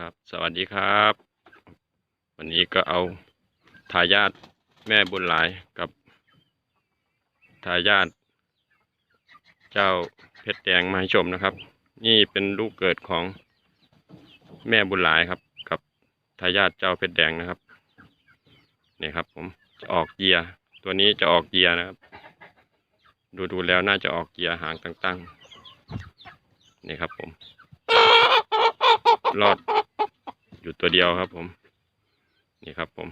ครับ สวัสดีครับ วันนี้ก็เอาทายาทแม่บุญหลายกับทายาทเจ้าเพชรแดงมาให้ชมนะครับ นี่เป็นลูกเกิดของแม่บุญหลายครับ กับทายาทเจ้าเพชรแดงนะครับนี่ครับ ผมจะออกเกียร์ตัวนี้จะออกเกียร์นะครับ ดูดูแล้วน่าจะออกเกียร์หางตั้งๆนี่ครับผมรอด อยู่ตัวเดียวครับ ผม นี่ครับ ผม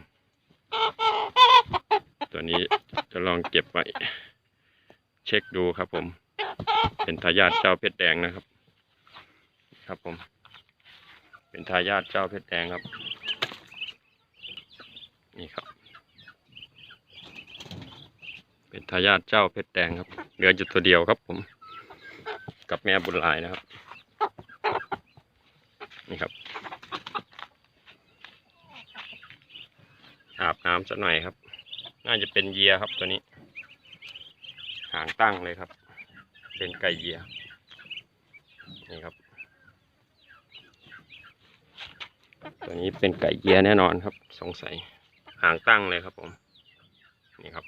ตัวนี้จะลองเก็บไว้เช็คดูครับ ผม เป็นทายาทเจ้าเพชรแดงนะครับ ครับผม เป็นทายาทเจ้าเพชรแดงครับ นี่ครับ เป็นทายาทเจ้าเพชรแดงครับเหลืออยู่ตัวเดียวครับ ผม กับแม่บุญลายนะครับ นี่ครับ อาบ น้ำสักหน่อยครับ น่าจะเป็นเยียครับตัวนี้ หางตั้งเลยครับ เป็นไก่เยียนี่ครับ ตัวนี้เป็นไก่เยียแน่นอนครับ สงสัยหางตั้งเลยครับผม นี่ครับ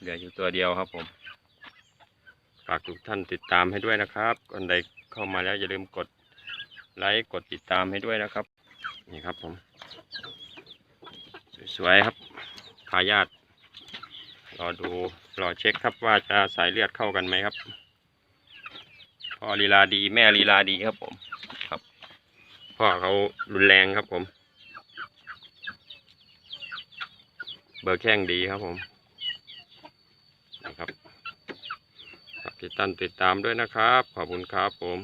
เหลืออยู่ตัวเดียวครับผม ฝากทุกท่านติดตามให้ด้วยนะครับก่อนใดเข้ามาแล้วอย่าลืมกดไลค์กดติดตามให้ด้วยนะครับ นี่ครับผม สวยๆครับทายาทรอดูรอเช็คครับว่าจะสายเลือดเข้ากันไหมครับพ่อลีลาดีแม่ลีลาดีครับผมครับ พ่อเขารุนแรงครับผม เบอร์แข้งดีครับผมนะครับฝากติดตามติดตามด้วยนะครับ ขอบคุณครับผม